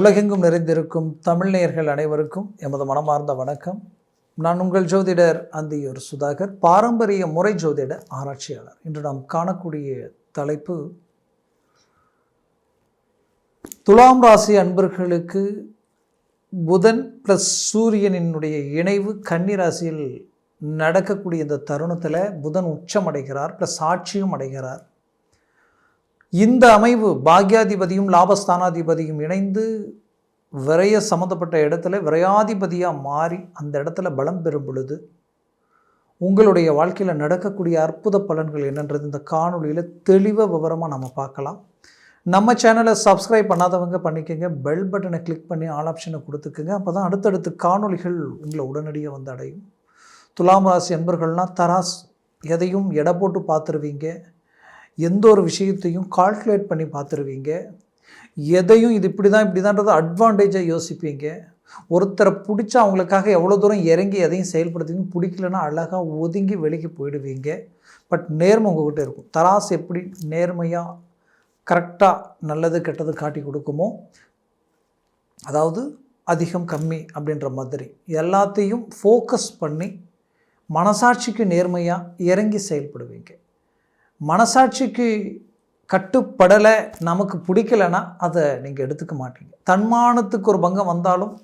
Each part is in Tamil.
உலகெங்கும் நிறைந்திருக்கும் தமிழ்நேயர்கள் அனைவருக்கும் எமது மனமார்ந்த வணக்கம். நான் உங்கள் ஜோதிடர் அந்தியூர் சுதாகர் பாரம்பரிய முறை ஜோதிட ஆராய்ச்சியாளர். இன்று நாம் காணக்கூடிய தலைப்பு துலாம் ராசி அன்பர்களுக்கு புதன் ப்ளஸ் சூரியனினுடைய இணைவு கன்னி ராசியில் நடக்கக்கூடிய இந்த தருணத்தில் புதன் உச்சம் அடைகிறார் ப்ளஸ் ஆட்சியும் அடைகிறார். இந்த அமைவு பாக்யாதிபதியும் லாபஸ்தானாதிபதியும் இணைந்து விரைய சம்மந்தப்பட்ட இடத்துல விரையாதிபதியாக மாறி அந்த இடத்துல பலம் பெறும் பொழுது உங்களுடைய வாழ்க்கையில் நடக்கக்கூடிய அற்புத பலன்கள் என்னன்றது இந்த காணொலியில் தெளிவாக விவரமாக நம்ம பார்க்கலாம். நம்ம சேனலை சப்ஸ்கிரைப் பண்ணாதவங்க பண்ணிக்கோங்க. பெல் பட்டனை கிளிக் பண்ணி ஆல் ஆப்ஷனை கொடுத்துக்குங்க. அப்போ தான் அடுத்தடுத்து காணொளிகள் உங்களை உடனடியாக வந்து அடையும். துலாம் ராசி என்பர்கள்னால் தராஸ் எதையும் எடை போட்டு பார்த்துருவீங்க. எந்த ஒரு விஷயத்தையும் கால்குலேட் பண்ணி பார்த்துருவீங்க. எதையும் இது இப்படி தான் இப்படி தான்றது அட்வான்டேஜாக யோசிப்பீங்க. ஒருத்தரை பிடிச்சா அவங்களுக்காக எவ்வளோ தூரம் இறங்கி எதையும் செயல்படுத்துவீங்க பிடிக்கலன்னா அழகாக ஒதுங்கி வெளிக்கு போயிடுவீங்க. பட் நேர்மை உங்கள்கிட்ட இருக்கும். தராஸ் எப்படி நேர்மையாக கரெக்டாக நல்லது கெட்டது காட்டி கொடுக்குமோ அதாவது அதிகம் கம்மி அப்படின்ற மாதிரி. எல்லாத்தையும் ஃபோக்கஸ் பண்ணி மனசாட்சிக்கு நேர்மையாக இறங்கி செயல்படுவீங்க. மனசாட்சிக்கு கட்டுப்படலை நமக்கு பிடிக்கலைன்னா அதை நீங்கள் எடுத்துக்க மாட்டீங்க. தன்மானத்துக்கு ஒரு பங்கம் வந்தாலும்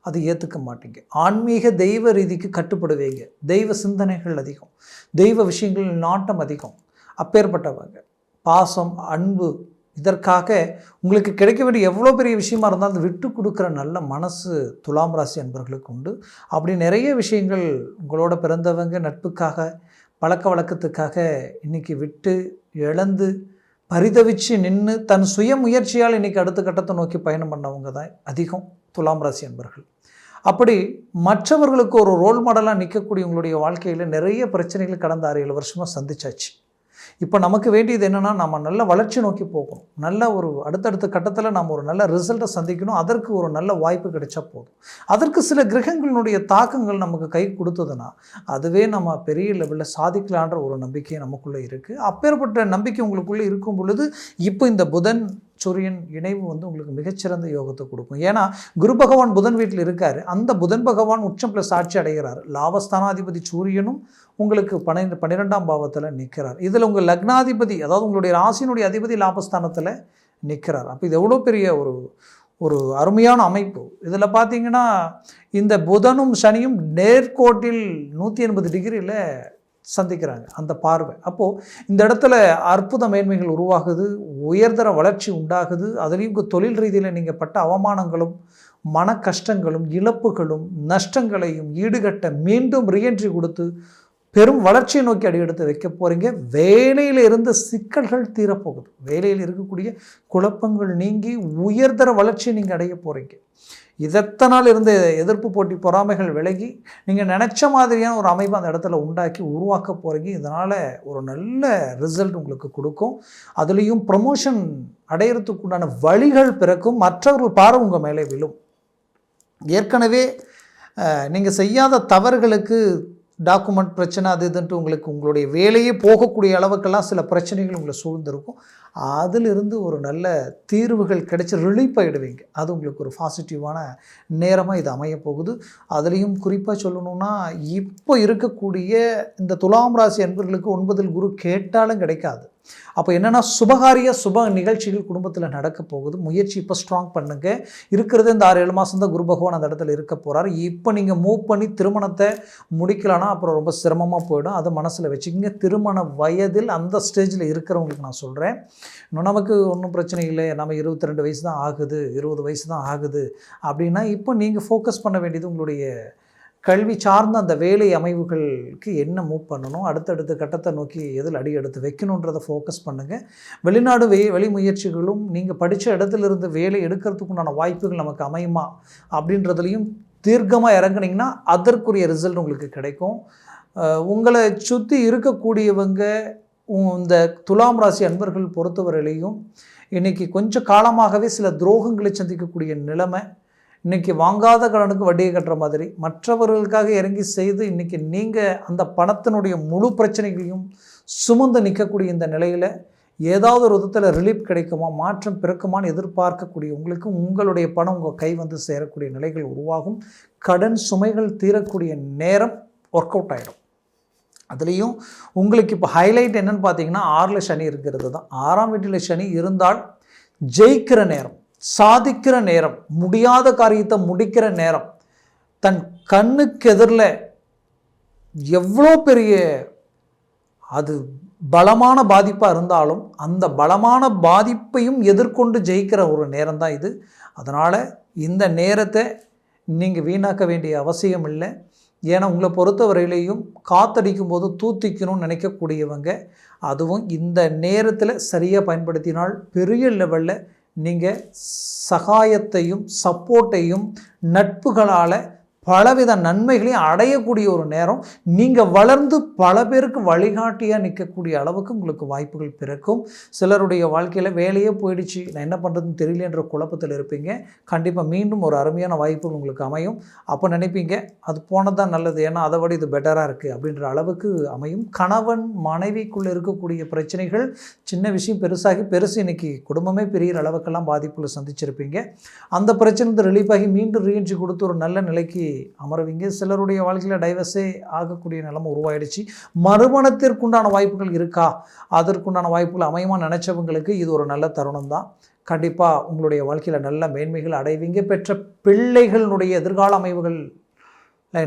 அதை ஏற்றுக்க மாட்டீங்க. ஆன்மீக தெய்வ ரீதிக்கு கட்டுப்படுவீங்க. தெய்வ சிந்தனைகள் அதிகம். தெய்வ விஷயங்கள் நாட்டம் அதிகம். அப்பேற்பட்டவங்க. பாசம் அன்பு இதற்காக உங்களுக்கு கிடைக்க வேண்டிய எவ்வளோ பெரிய விஷயமா இருந்தாலும் அதை விட்டு கொடுக்குற நல்ல மனசு துலாம் ராசி அன்பர்களுக்கு உண்டு. அப்படி நிறைய விஷயங்கள் உங்களோட பிறந்தவங்க நட்புக்காக பழக்க வழக்கத்துக்காக இன்றைக்கி விட்டு இழந்து பரிதவிச்சு நின்று தன் சுய முயற்சியால் இன்றைக்கி அடுத்த கட்டத்தை நோக்கி பயணம் பண்ணவங்க தான் அதிகம் துலாம் ராசி அன்பர்கள். அப்படி மற்றவர்களுக்கு ஒரு ரோல் மாடலாக நிற்கக்கூடிய உங்களுடைய வாழ்க்கையில் நிறைய பிரச்சனைகள் கடந்த ஆறு ஏழு வருஷமாக சந்திச்சாச்சு. இப்போ நமக்கு வேண்டியது என்னென்னா நம்ம நல்ல வளர்ச்சி நோக்கி போகணும். நல்ல ஒரு அடுத்தடுத்த கட்டத்தில் நம்ம ஒரு நல்ல ரிசல்ட்டை சந்திக்கணும். அதற்கு ஒரு நல்ல வாய்ப்பு கிடைச்சா போதும். அதற்கு சில கிரகங்களினுடைய தாக்கங்கள் நமக்கு கை கொடுத்ததுன்னா அதுவே நம்ம பெரிய லெவலில் சாதிக்கலான்ற ஒரு நம்பிக்கை நமக்குள்ளே இருக்குது அப்பேற்பட்ட நம்பிக்கை உங்களுக்குள்ளே இருக்கும் பொழுது இப்போ இந்த புதன் சூரியன் இணைவு வந்து உங்களுக்கு மிகச்சிறந்த யோகத்தை கொடுக்கும். ஏன்னா குரு பகவான் புதன் வீட்டில் இருக்கார். அந்த புதன் பகவான் உச்சம் ப்ளஸ் ஆட்சி அடைகிறார். லாபஸ்தானாதிபதி சூரியனும் உங்களுக்கு பன்னிரெண்டு பன்னிரெண்டாம் பாவத்தில் நிற்கிறார் இதில் உங்கள் லக்னாதிபதி அதாவது உங்களுடைய ராசியினுடைய அதிபதி லாபஸ்தானத்தில் நிற்கிறார் அப்போ இது எவ்வளோ பெரிய ஒரு ஒரு அருமையான அமைப்பு. இதில் பார்த்தீங்கன்னா இந்த புதனும் சனியும் நேர்கோட்டில் நூற்றி எண்பது டிகிரியில் சந்திக்கிறாங்க. அந்த பார்வை. அப்போது இந்த இடத்துல அற்புத மேன்மைகள் உருவாகுது. உயர்தர வளர்ச்சி உண்டாகுது. அதுலேயும் தொழில் ரீதியில் நீங்கள் பட்ட அவமானங்களும் மன கஷ்டங்களும் இழப்புகளும் நஷ்டங்களையும் ஈடுகட்ட மீண்டும் ரீஎன்ட்ரி கொடுத்து பெரும் வளர்ச்சியை நோக்கி அடியெடுத்து வைக்க போகிறீங்க வேலையில் இருந்த சிக்கல்கள் தீரப்போகுது. வேலையில் இருக்கக்கூடிய குழப்பங்கள் நீங்கி உயர்தர வளர்ச்சியை நீங்கள் அடைய போகிறீங்க இதத்தனால் இருந்த எதிர்ப்பு போட்டி பொறாமைகள் விலகி நீங்கள் நினச்ச மாதிரியான ஒரு அமைப்பு அந்த இடத்துல உண்டாக்கி உருவாக்க போகிறீங்க இதனால் ஒரு நல்ல ரிசல்ட் உங்களுக்கு கொடுக்கும். அதுலேயும் ப்ரமோஷன் அடையிறதுக்குண்டான வழிகள் பிறக்கும். மற்றவர்கள் பார்வை உங்கள் மேலே விழும். ஏற்கனவே நீங்கள் செய்யாத தவறுகளுக்கு டாக்குமெண்ட் பிரச்சனை அது இதுன்ட்டு உங்களுக்கு உங்களுடைய வேலையே போகக்கூடிய அளவுக்கெல்லாம் சில பிரச்சனைகள் உங்களை சூழ்ந்திருக்கும். அதிலிருந்து ஒரு நல்ல தீர்வுகள் கிடைச்சி ரிலீஃப் ஆகிடுவீங்க அது உங்களுக்கு ஒரு பாசிட்டிவான நேரமாக இது அமைய போகுது. அதுலேயும் குறிப்பாக சொல்லணும்னா இப்போ இருக்கக்கூடிய இந்த துலாம் ராசி அன்பர்களுக்கு ஒன்பதில் குரு கேட்டாலும் கிடைக்காது. அப்போ என்னென்னா சுபகாரிய சுப நிகழ்ச்சிகள் குடும்பத்தில் நடக்க போகுது. முயற்சி இப்போ ஸ்ட்ராங் பண்ணுங்க. இருக்கிறது இந்த ஆறு ஏழு மாதம் தான் குரு பகவான் அந்த இடத்துல இருக்க போகிறார் இப்போ நீங்கள் மூவ் பண்ணி திருமணத்தை முடிக்கலன்னா அப்புறம் ரொம்ப சிரமமாக போயிடும். அதை மனசில் வச்சுக்கோங்க. திருமண வயதில் அந்த ஸ்டேஜில் இருக்கிறவங்களுக்கு நான் சொல்கிறேன் இன்னும் நமக்கு ஒன்றும் பிரச்சனை இல்லை. நம்ம இருபத்தி ரெண்டு வயசு தான் ஆகுது. இருபது வயசு தான் ஆகுது. அப்படின்னா இப்போ நீங்கள் ஃபோக்கஸ் பண்ண வேண்டியது உங்களுடைய கல்வி சார்ந்த அந்த வேலை அமைவுகளுக்கு என்ன மூவ் பண்ணணும்? அடுத்தடுத்த கட்டத்தை நோக்கி எதில் அடி எடுத்து வைக்கணுன்றதை ஃபோக்கஸ் பண்ணுங்கள் வெளிநாடு வெ வெளி முயற்சிகளும் நீங்கள் படித்த இடத்துல இருந்து வேலை எடுக்கிறதுக்குண்டான வாய்ப்புகள் நமக்கு அமையுமா? அப்படின்றதுலையும் தீர்க்கமாக இறங்குனீங்கன்னா அதற்குரிய ரிசல்ட் உங்களுக்கு கிடைக்கும். உங்களை சுற்றி இருக்கக்கூடியவங்க இந்த துலாம் ராசி அன்பர்கள் பொறுத்தவரையிலையும் இன்றைக்கி கொஞ்சம் காலமாகவே சில துரோகங்களை சந்திக்கக்கூடிய நிலைமை இன்றைக்கி வாங்காத கடனுக்கு வட்டியை கட்டுற மாதிரி மற்றவர்களுக்காக இறங்கி செய்து இன்றைக்கி நீங்கள் அந்த பணத்தினுடைய முழு பிரச்சனைகளையும் சுமந்து நிற்கக்கூடிய இந்த நிலையில் ஏதாவது ஒரு விதத்தில் ரிலீஃப் கிடைக்குமா? மாற்றம் பிறக்குமான்னு எதிர்பார்க்கக்கூடிய உங்களுக்கு உங்களுடைய பணம் உங்கள் கை வந்து சேரக்கூடிய நிலைகள் உருவாகும். கடன் சுமைகள் தீரக்கூடிய நேரம் ஒர்க் அவுட் ஆகிடும் அதுலேயும் உங்களுக்கு இப்போ ஹைலைட் என்னென்னு பார்த்தீங்கன்னா ஆறில் சனி இருக்கிறது தான். ஆறாம் வீட்டில் சனி இருந்தால் ஜெயிக்கிற நேரம். சாதிக்கிற நேரம் முடியாத காரியத்தை முடிக்கிற நேரம் தன் கண்ணுக்கு எதிரில் எவ்வளோ பெரிய அது பலமான பாதிப்பாக இருந்தாலும் அந்த பலமான பாதிப்பையும் எதிர்கொண்டு ஜெயிக்கிற ஒரு நேரம் தான் இது. அதனால் இந்த நேரத்தை நீங்கள் வீணாக்க வேண்டிய அவசியம் இல்லை. ஏன்னா உங்களை பொறுத்தவரையிலையும் காத்தடிக்கும் போது தூத்திக்கணும்னு நினைக்கக்கூடியவங்க அதுவும் இந்த நேரத்தில் சரியாக பயன்படுத்தினால் பெரிய லெவலில் நீங்கள் சகாயத்தையும் சப்போர்ட்டையும் நட்புகளால் பலவித நன்மைகளையும் அடையக்கூடிய ஒரு நேரம். நீங்கள் வளர்ந்து பல பேருக்கு வழிகாட்டியாக நிற்கக்கூடிய அளவுக்கு உங்களுக்கு வாய்ப்புகள் பிறக்கும். சிலருடைய வாழ்க்கையில் வேலையே போயிடுச்சு. நான் என்ன பண்ணுறதுன்னு தெரியலன்ற குழப்பத்தில் இருப்பீங்க. கண்டிப்பாக மீண்டும் ஒரு அருமையான வாய்ப்புகள் உங்களுக்கு அமையும். அப்போ நினைப்பீங்க அது போனது தான் நல்லது. ஏன்னா அதை விட இது பெட்டராக இருக்குது அப்படின்ற அளவுக்கு அமையும். கணவன் மனைவிக்குள்ளே இருக்கக்கூடிய பிரச்சனைகள் சின்ன விஷயம் பெருசாகி பெருசு இன்றைக்கி குடும்பமே பெரிய அளவுக்கெல்லாம் பாதிப்புகளை சந்திச்சிருப்பீங்க. அந்த பிரச்சனை ரிலீஃப் ஆகி மீண்டும் ரீஎன்ட்ரி கொடுத்து ஒரு நல்ல நிலைக்கு அமருவீங்க சிலருடைய வாழ்க்கையில் டைவர்ஸே ஆகக்கூடிய நிலைமை உருவாயிடுச்சு. மறுமணத்திற்குண்டான வாய்ப்புகள் இருக்கா? அதற்குண்டான வாய்ப்புகள் அமையமாக நினச்சவங்களுக்கு இது ஒரு நல்ல தருணம் தான் கண்டிப்பாக உங்களுடைய வாழ்க்கையில் நல்ல மேன்மைகள் அடைவீங்க. பெற்ற பிள்ளைகளினுடைய எதிர்கால அமைவுகள்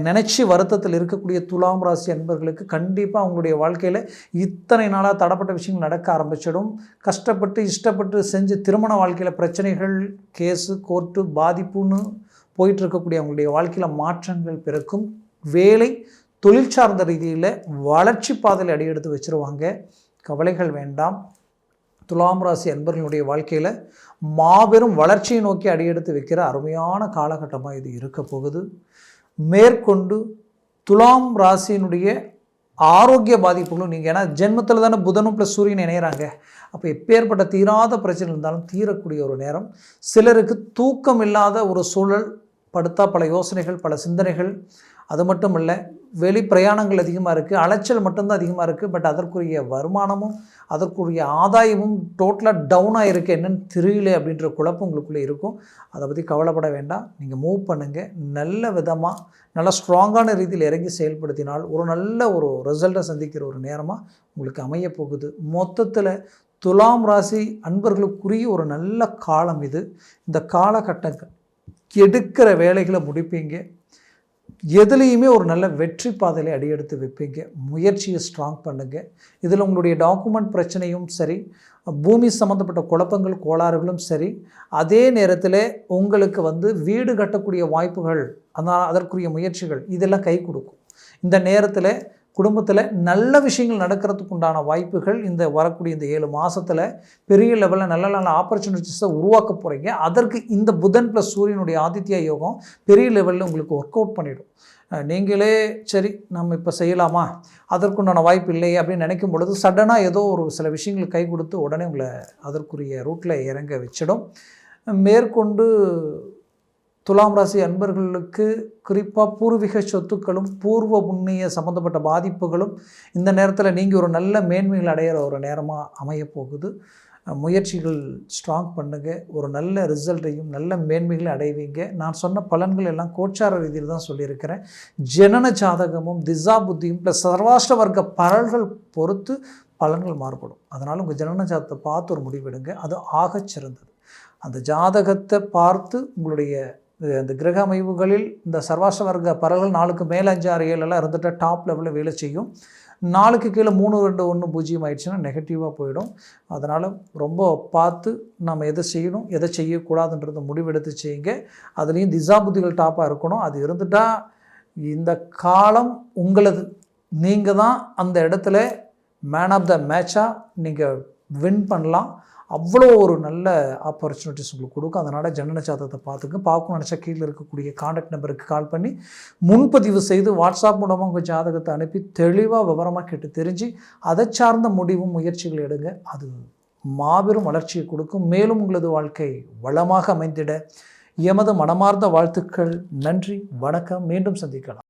நினச்சி வருத்தத்தில் இருக்கக்கூடிய துலாம் ராசி அன்பர்களுக்கு கண்டிப்பாக அவங்களுடைய வாழ்க்கையில் இத்தனை நாளாக தடப்பட்ட விஷயங்கள் நடக்க ஆரம்பிச்சிடும். கஷ்டப்பட்டு இஷ்டப்பட்டு செஞ்சு திருமண வாழ்க்கையில் பிரச்சனைகள் கேஸு கோர்ட்டு பாதிப்புன்னு போயிட்டு இருக்கக்கூடிய அவங்களுடைய வாழ்க்கையில் மாற்றங்கள் பிறக்கும். வேலை தொழில் சார்ந்த ரீதியில் வளர்ச்சி பாதையில் அடியெடுத்து வச்சுருவாங்க. கவலைகள் வேண்டாம். துலாம் ராசி அன்பர்களுடைய வாழ்க்கையில் மாபெரும் வளர்ச்சியை நோக்கி அடியெடுத்து வைக்கிற அருமையான காலகட்டமாக இது இருக்க போகுது. மேற்கொண்டு துலாம் ராசியினுடைய ஆரோக்கிய பாதிப்புகளும் நீங்கள் ஏன்னா ஜென்மத்தில் தானே புதனும் ப்ளஸ் சூரியன் இணையிறாங்க. அப்போ எப்பேற்பட்ட தீராத பிரச்சனை இருந்தாலும் தீரக்கூடிய ஒரு நேரம். சிலருக்கு தூக்கம் இல்லாத ஒரு சூழல் படுத்தா பல யோசனைகள் பல சிந்தனைகள். அது மட்டும் இல்லை வெளி பிரயாணங்கள் அதிகமாக இருக்குது அலைச்சல் மட்டும்தான் அதிகமாக இருக்குது பட் அதற்குரிய வருமானமும் அதற்குரிய ஆதாயமும் டோட்டலாக டவுனாக இருக்குது என்னென்னு தெரியல அப்படின்ற குழப்பம் உங்களுக்குள்ளே இருக்கும். அதை பற்றி கவலைப்பட வேண்டாம். நீங்கள் மூவ் பண்ணுங்கள் நல்ல விதமாக நல்லா ஸ்ட்ராங்கான ரீதியில் இறங்கி செயல்படுத்தினால் ஒரு நல்ல ஒரு ரிசல்ட்டை சந்திக்கிற ஒரு நேரமாக உங்களுக்கு அமைய போகுது. மொத்தத்தில் துலாம் ராசி அன்பர்களுக்குரிய ஒரு நல்ல காலம் இது. இந்த காலகட்டங்கள் எடுக்கிற வேலைகளை முடிப்பீங்க. எதுலேயுமே ஒரு நல்ல வெற்றி பாதையில் அடியெடுத்து வைப்பீங்க. முயற்சியை ஸ்ட்ராங் பண்ணுங்கள் இதில் உங்களுடைய டாக்குமெண்ட் பிரச்சனையும் சரி பூமி சம்மந்தப்பட்ட குழப்பங்கள் கோளாறுகளும் சரி அதே நேரத்தில் உங்களுக்கு வந்து வீடு கட்டக்கூடிய வாய்ப்புகள் அதனால் அதற்குரிய முயற்சிகள் இதெல்லாம் கை கொடுக்கும். இந்த நேரத்தில் குடும்பத்தில் நல்ல விஷயங்கள் நடக்கிறதுக்கு உண்டான வாய்ப்புகள் இந்த வரக்கூடிய இந்த ஏழு மாதத்தில் பெரிய லெவலில் நல்ல நல்ல ஆப்பர்ச்சுனிட்டிஸை உருவாக்க போகிறீங்க அதற்கு இந்த புதன் ப்ளஸ் சூரியனுடைய ஆதித்யா யோகம் பெரிய லெவலில் உங்களுக்கு ஒர்க் அவுட் பண்ணிவிடும் நீங்களே சரி நம்ம இப்போ செய்யலாமா? அதற்குண்டான வாய்ப்பு இல்லை அப்படின்னு நினைக்கும் பொழுது சடனாக ஏதோ ஒரு சில விஷயங்கள் கை கொடுத்து உடனே உங்களை அதற்குரிய ரூட்டில் இறங்க வச்சிடும். மேற்கொண்டு துலாம் ராசி அன்பர்களுக்கு குறிப்பாக பூர்வீக சொத்துக்களும் பூர்வ புண்ணிய சம்மந்தப்பட்ட பாதிப்புகளும் இந்த நேரத்தில் நீங்கள் ஒரு நல்ல மேன்மைகள் அடையிற ஒரு நேரமாக அமையப்போகுது. முயற்சிகள் ஸ்ட்ராங் பண்ணுங்கள் ஒரு நல்ல ரிசல்ட்டையும் நல்ல மேன்மைகளை அடைவீங்க. நான் சொன்ன பலன்கள் எல்லாம் கோச்சார ரீதியில் தான் சொல்லியிருக்கிறேன். ஜனன ஜாதகமும் திசா புத்தியும் ப்ளஸ் சர்வாஷ்ட வர்க்க பரல்கள் பொறுத்து பலன்கள் மாறுபடும். அதனால் உங்கள் ஜனன ஜாதகத்தை பார்த்து ஒரு முடிவெடுங்க. அது ஆகச் சிறந்தது அந்த ஜாதகத்தை பார்த்து உங்களுடைய இந்த கிரக அமைவுகளில் இந்த சர்வாச வர்க்க பறவைகள் நாளுக்கு மேலே அஞ்சு ஆறு ஏழெல்லாம் இருந்துட்டால் டாப் லெவலில் வேலை செய்யும். நாளுக்கு கீழே மூணு ரெண்டு ஒன்று பூஜ்ஜியம் ஆயிடுச்சுன்னா நெகட்டிவாக போயிடும். அதனால் ரொம்ப பார்த்து நம்ம எதை செய்யணும் எதை செய்யக்கூடாதுன்றத முடிவெடுத்து செய்யுங்க. அதுலேயும் திசாபுத்திகள் டாப்பாக இருக்கணும். அது இருந்துட்டால் இந்த காலம் உங்களது. நீங்கள் தான் அந்த இடத்துல மேன் ஆஃப் த மேட்சாக நீங்கள் வின் பண்ணலாம். அவ்வளோ ஒரு நல்ல ஆப்பர்ச்சுனிட்டிஸ் உங்களுக்கு கொடுக்கும். அதனால் ஜனன ஜாதகத்தை பார்த்துங்க பார்க்கணும் நினச்சா கீழே இருக்கக்கூடிய காண்டாக்ட் நம்பருக்கு கால் பண்ணி முன்பதிவு செய்து வாட்ஸ்அப் மூலமாக உங்கள் ஜாதகத்தை அனுப்பி தெளிவாக விவரமாக கேட்டு தெரிஞ்சு அதை சார்ந்த முடிவும் முயற்சிகள் எடுங்க. அது மாபெரும் வளர்ச்சியை கொடுக்கும். மேலும் உங்களது வாழ்க்கை வளமாக அமைந்திட எமது மனமார்ந்த வாழ்த்துக்கள். நன்றி. வணக்கம். மீண்டும் சந்திக்கலாம்.